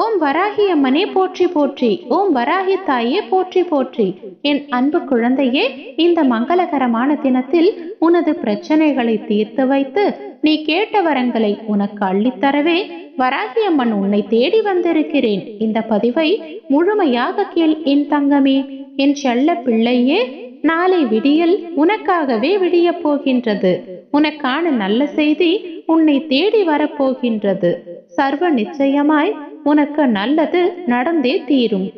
ஓம் வராகி அம்மனே போற்றி போற்றி. ஓம் வராகி தாயே போற்றி போற்றி. என் அன்பு குழந்தையே இந்த மங்களகரமான தினத்தில் உனது பிரச்சனைகளை தீர்த்து வைத்து நீ கேட்ட வரங்களை உனக்கு அள்ளித்தரவே வராகி அம்மன் உன்னை தேடி வந்திருக்கிறேன். இந்த பதிவை முழுமையாக கேள் என் தங்கமே. என் செல்ல பிள்ளையே நாளை விடியல் உனக்காகவே விடியப் போகின்றது. உனக்கான நல்ல செய்தி உன்னை தேடி வரப்போகின்றது சர்வ நிச்சயமாய் உனக்கு நல்லது நடந்தே தீரும்.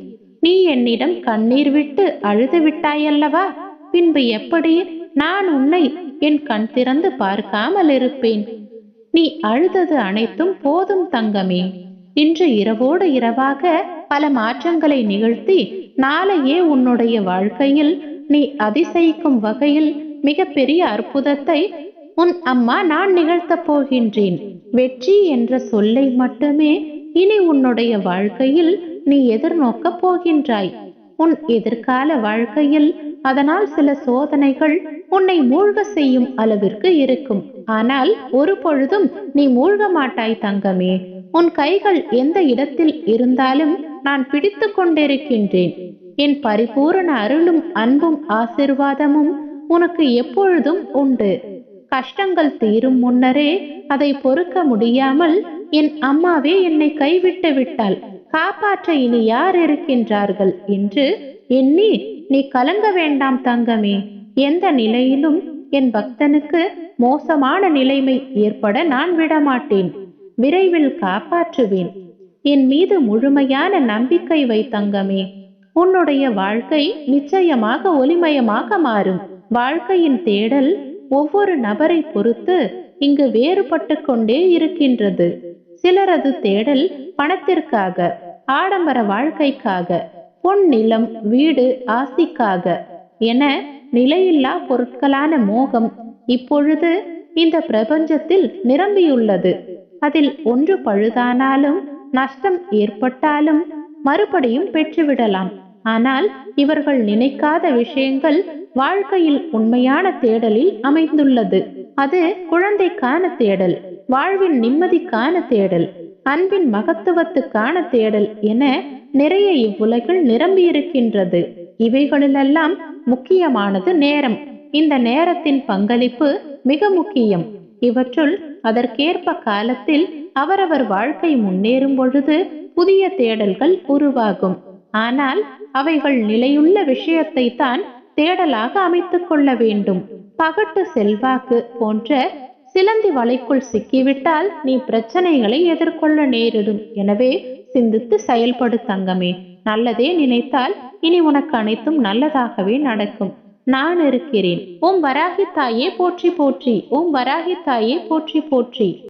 நீ என்னிடம் கண்ணீர் விட்டு அழுது விட்டாயல்லவா? பின்பு எப்படி நான் உன்னை என் கண் திறந்து பார்க்காமல் இருப்பேன்? நீ அழுதது அனைத்தும் போதும் தங்கமே. இன்று இரவோடு இரவாக பல மாற்றங்களை நிகழ்த்தி நாளையே உன்னுடைய வாழ்க்கையில் நீ அதிசயிக்கும் வகையில் மிகப்பெரிய அற்புதத்தை உன் அம்மா நான் நிகழ்த்தப் போகின்றேன். வெற்றி என்ற சொல்லை மட்டுமே இனி உன்னுடைய வாழ்க்கையில் நீ எதிர்நோக்க போகின்றாய். உன் எதிர்கால வாழ்க்கையில் அதனால் சில சோதனைகள் உன்னை மூழ்க செய்யும் அளவிற்கு இருக்கும். ஆனால் ஒரு பொழுதும் நீ மூழ்க மாட்டாய் தங்கமே. உன் கைகள் எந்த இடத்தில் இருந்தாலும் நான் பிடித்து கொண்டிருக்கின்றேன். என் பரிபூரண அருளும் அன்பும் ஆசிர்வாதமும் உனக்கு எப்பொழுதும் உண்டு. கஷ்டங்கள் தீரும் முன்னரே அதை பொறுக்க முடியாமல் என் அம்மாவே என்னை கைவிட்டு விட்டாள். காப்பாற்ற இனி யார் இருக்கின்றார்கள்? என்று எண்ணி நீ கலங்க வேண்டாம் தங்கமே. எந்த நிலையிலும் என் பக்தனுக்கு மோசமான நிலைமை ஏற்பட நான் விடமாட்டேன். விரைவில் காப்பாற்றுவேன். என் மீது முழுமையான நம்பிக்கை வை தங்கமே. உன்னுடைய வாழ்க்கை நிச்சயமாக ஒளிமயமாக மாறும். வாழ்க்கையின் தேடல் ஒவ்வொரு நபரை பொறுத்து இங்கு வேறுபட்டு கொண்டே இருக்கின்றது. சிலரது தேடல் பணத்திற்காக ஆடம்பர வாழ்க்கைக்காக பொன் நிலம் வீடு ஆசிக்காக என நிலையில்லா பொருட்களான மோகம் இப்பொழுது இந்த பிரபஞ்சத்தில் நிரம்பியுள்ளது. அதில் ஒன்று பழுதானாலும் நஷ்டம் ஏற்பட்டாலும் மறுபடியும் பெற்றுவிடலாம். ஆனால் இவர்கள் நினைக்காத விஷயங்கள் வாழ்க்கையில் உண்மையான தேடலில் அமைந்துள்ளது. அது குழந்தைக்கான தேடல். வாழ்வின் நிம்மதிக்கான தேடல் அன்பின் மகத்துவத்துக்கான தேடல் என நிறைய இவ்வுலகில் நிரம்பியிருக்கின்றது. இவைகளிலெல்லாம் முக்கியமானது நேரம். இந்த நேரத்தின் பங்களிப்பு மிக முக்கியம். இவற்றுள் அதற்கேற்ப காலத்தில் அவரவர் வாழ்க்கை முன்னேறும் பொழுது புதிய தேடல்கள் உருவாகும். ஆனால் அவைகள் நிலையுள்ள விஷயத்தை தான் தேடலாக அமைத்துக் கொள்ள வேண்டும். பகட்டு செல்வாக்கு போன்ற சிலந்தி வலைக்குள் சிக்கிவிட்டால் நீ பிரச்சனைகளை எதிர்கொள்ள நேரிடும். எனவே சிந்தித்து செயல்படு தங்கமே. நல்லதே நினைத்தால் இனி உனக்கு அனைத்தும் நல்லதாகவே நடக்கும். நான் இருக்கிறேன். ஓம் வராகி தாயே போற்றி போற்றி. ஓம் வராகி தாயே போற்றி போற்றி.